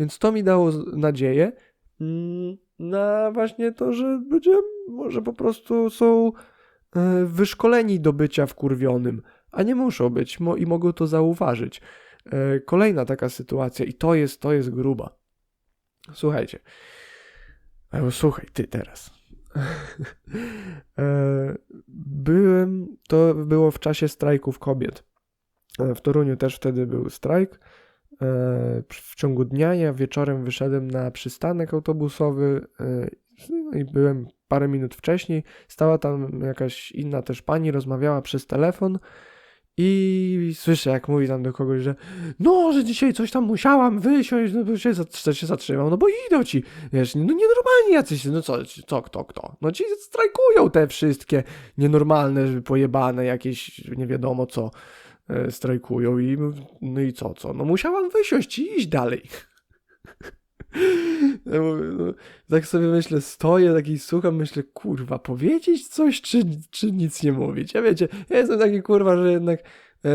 Więc to mi dało nadzieję mm, na właśnie to, że ludzie może po prostu są e, wyszkoleni do bycia wkurwionym, a nie muszą być i mogą to zauważyć. E, Kolejna taka sytuacja i to jest, to jest gruba. Słuchajcie. Albo słuchaj, ty teraz. E, Byłem, to było w czasie strajków kobiet. E, W Toruniu też wtedy był strajk. E, W ciągu dnia ja wieczorem wyszedłem na przystanek autobusowy e, no i byłem parę minut wcześniej. Stała tam jakaś inna też pani, rozmawiała przez telefon i słyszę, jak mówi tam do kogoś, że no, że dzisiaj coś tam musiałam wysiąść, no bo się, się zatrzymał, no bo idą ci, wiesz, no nienormalni jacyś, no co, co, kto, kto? No ci strajkują te wszystkie nienormalne, pojebane, jakieś nie wiadomo co strajkują i no i co, co? No musiałam wysiąść i iść dalej. No, tak sobie myślę, stoję taki słucham, myślę, kurwa, powiedzieć coś, czy, czy nic nie mówić? Ja wiecie, ja jestem taki kurwa, że jednak e,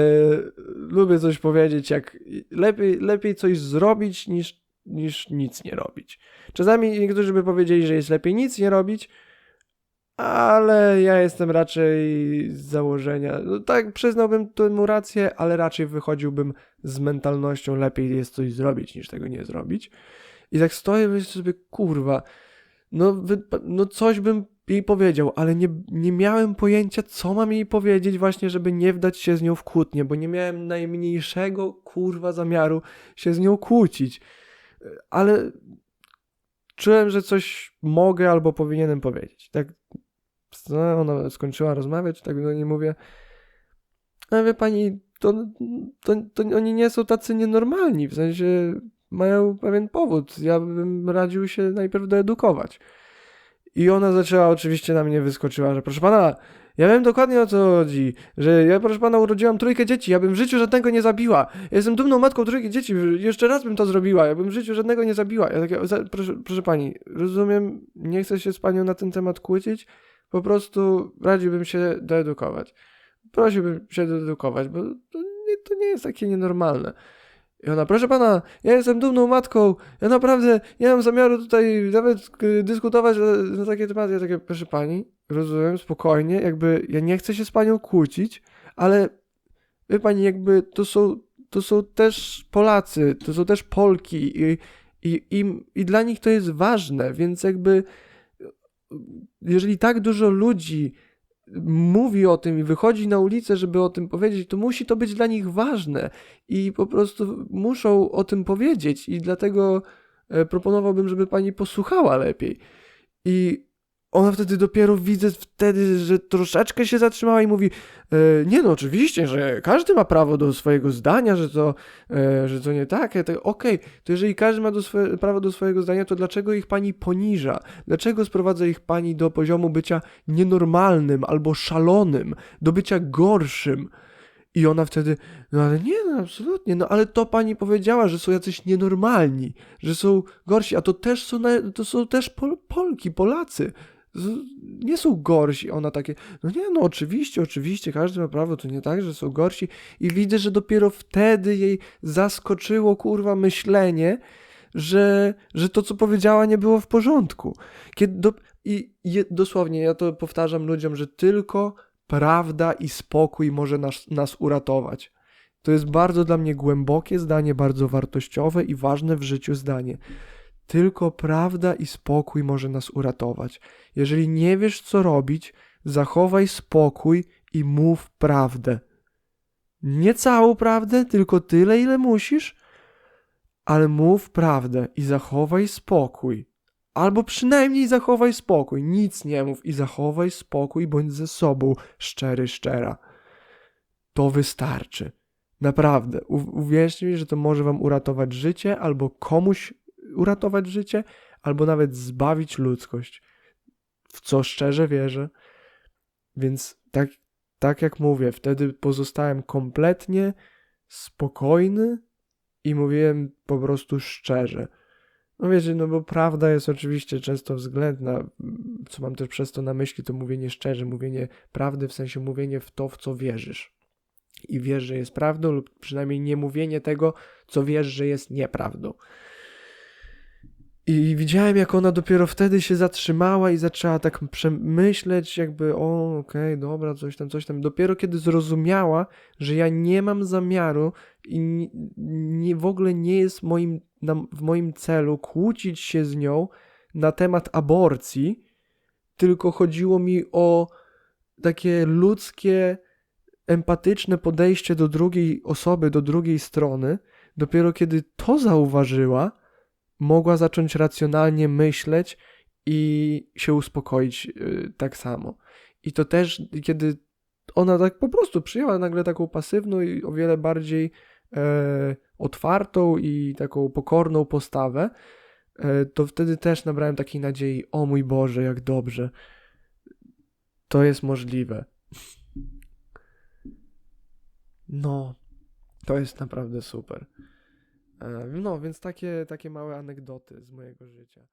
lubię coś powiedzieć, jak lepiej, lepiej coś zrobić niż, niż nic nie robić. Czasami niektórzy by powiedzieli, że jest lepiej nic nie robić, ale ja jestem raczej z założenia, no tak, przyznałbym temu rację, ale raczej wychodziłbym z mentalnością lepiej jest coś zrobić niż tego nie zrobić. I tak stoję myślę sobie, kurwa, no, wy, no coś bym jej powiedział, ale nie, nie miałem pojęcia, co mam jej powiedzieć właśnie, żeby nie wdać się z nią w kłótnię, bo nie miałem najmniejszego, kurwa, zamiaru się z nią kłócić. Ale czułem, że coś mogę albo powinienem powiedzieć. Tak, ona skończyła rozmawiać, tak do niej mówię, a wie pani, to, to, to oni nie są tacy nienormalni, w sensie mają pewien powód. Ja bym radził się najpierw doedukować. I ona zaczęła oczywiście na mnie wyskoczyła, że proszę pana, ja wiem dokładnie o co chodzi, że ja proszę pana urodziłam trójkę dzieci, ja bym w życiu żadnego nie zabiła. Ja jestem dumną matką trójki dzieci, jeszcze raz bym to zrobiła, ja bym w życiu żadnego nie zabiła. Ja proszę, proszę pani, rozumiem, nie chcę się z panią na ten temat kłócić, po prostu radziłbym się doedukować. Prosiłbym się doedukować, bo to nie, to nie jest takie nienormalne. I ona, proszę pana, ja jestem dumną matką, ja naprawdę nie mam zamiaru tutaj nawet y, dyskutować na, takie tematy. Ja takie, proszę pani, rozumiem, spokojnie, jakby ja nie chcę się z panią kłócić, ale wie pani, jakby to są, to są też Polacy, to są też Polki i, i, i, i dla nich to jest ważne, więc jakby jeżeli tak dużo ludzi mówi o tym i wychodzi na ulicę, żeby o tym powiedzieć, to musi to być dla nich ważne i po prostu muszą o tym powiedzieć i dlatego e, proponowałbym, żeby pani posłuchała lepiej. I ona wtedy dopiero widzę wtedy, że troszeczkę się zatrzymała i mówi e, nie no oczywiście, że każdy ma prawo do swojego zdania, że to, e, że to nie tak. Ja tak Okej, to jeżeli każdy ma do swoje, prawo do swojego zdania, to dlaczego ich pani poniża? Dlaczego sprowadza ich pani do poziomu bycia nienormalnym albo szalonym, do bycia gorszym? I ona wtedy, no ale nie, no absolutnie, no ale to pani powiedziała, że są jacyś nienormalni, że są gorsi, a to też są, to są też Pol Polki, Polacy. Nie są gorsi. Ona takie, no nie, no oczywiście, oczywiście, każdy ma prawo, to nie tak, że są gorsi. I widzę, że dopiero wtedy jej zaskoczyło, kurwa, myślenie, że, że to, co powiedziała, nie było w porządku. Kiedy do, I dosłownie, ja to powtarzam ludziom, że tylko prawda i spokój może nas, nas uratować. To jest bardzo dla mnie głębokie zdanie, bardzo wartościowe i ważne w życiu zdanie. Tylko prawda i spokój może nas uratować. Jeżeli nie wiesz, co robić, zachowaj spokój i mów prawdę. Nie całą prawdę, tylko tyle, ile musisz, ale mów prawdę i zachowaj spokój. Albo przynajmniej zachowaj spokój, nic nie mów i zachowaj spokój, bądź ze sobą szczery, szczera. To wystarczy. Naprawdę. Uwierzcie mi, że to może wam uratować życie, albo komuś uratować życie, albo nawet zbawić ludzkość. W co szczerze wierzę. Więc tak, tak jak mówię, wtedy pozostałem kompletnie spokojny i mówiłem po prostu szczerze. No wiecie, no bo prawda jest oczywiście często względna, co mam też przez to na myśli, to mówienie szczerze, mówienie prawdy, w sensie mówienie w to, w co wierzysz. I wiesz, że jest prawdą, lub przynajmniej nie mówienie tego, co wiesz, że jest nieprawdą. I widziałem, jak ona dopiero wtedy się zatrzymała i zaczęła tak przemyśleć, jakby, o, okej, dobra, coś tam, coś tam. Dopiero kiedy zrozumiała, że ja nie mam zamiaru i nie, w ogóle nie jest moim, na, w moim celu kłócić się z nią na temat aborcji, tylko chodziło mi o takie ludzkie, empatyczne podejście do drugiej osoby, do drugiej strony. Dopiero kiedy to zauważyła, mogła zacząć racjonalnie myśleć i się uspokoić yy, tak samo. I to też, kiedy ona tak po prostu przyjęła nagle taką pasywną i o wiele bardziej e, otwartą i taką pokorną postawę, e, to wtedy też nabrałem takiej nadziei, o mój Boże, jak dobrze. To jest możliwe. No, to jest naprawdę super. E, No, więc takie, takie małe anegdoty z mojego życia.